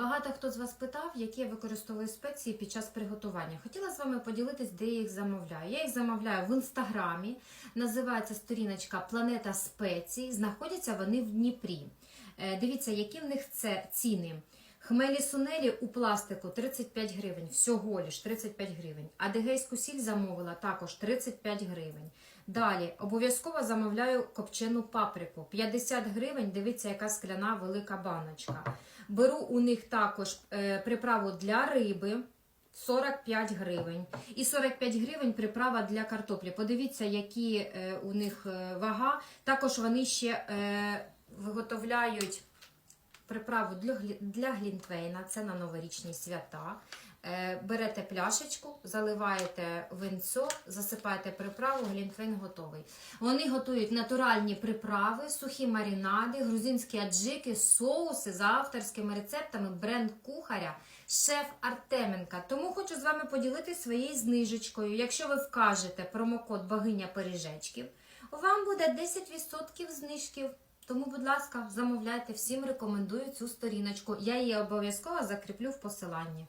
Багато хто з вас питав, які я використовую спеції під час приготування. Хотіла з вами поділитись, де я їх замовляю. Я їх замовляю в інстаграмі. Називається сторіночка Планета спецій. Знаходяться вони в Дніпрі. Е, Дивіться, які в них це ціни. Хмелі сунелі у пластику 35 гривень, всього лиш 35 гривень. Адигейську сіль замовила також 35 гривень. Далі обов'язково замовляю копчену паприку 50 гривень. Дивіться, яка скляна велика баночка. Беру у них також е, приправу для риби. 45 гривень. І 45 гривень приправа для картоплі. Подивіться, які е, у них е, вага. Також вони ще е, виготовляють приправу для, глі- глінтвейна, це на новорічні свята. Е, берете пляшечку, заливаєте винцо, засипаєте приправу, глінтвейн готовий. Вони готують натуральні приправи, сухі марінади, грузинські аджики, соуси за авторськими рецептами бренд кухаря шеф Артеменка. Тому хочу з вами поділитися своєю знижечкою. Якщо ви вкажете промокод богиня пиріжечків, вам буде 10% знижків. Тому, будь ласка, замовляйте, всім рекомендую цю сторіночку. Я її обов'язково закріплю в посиланні.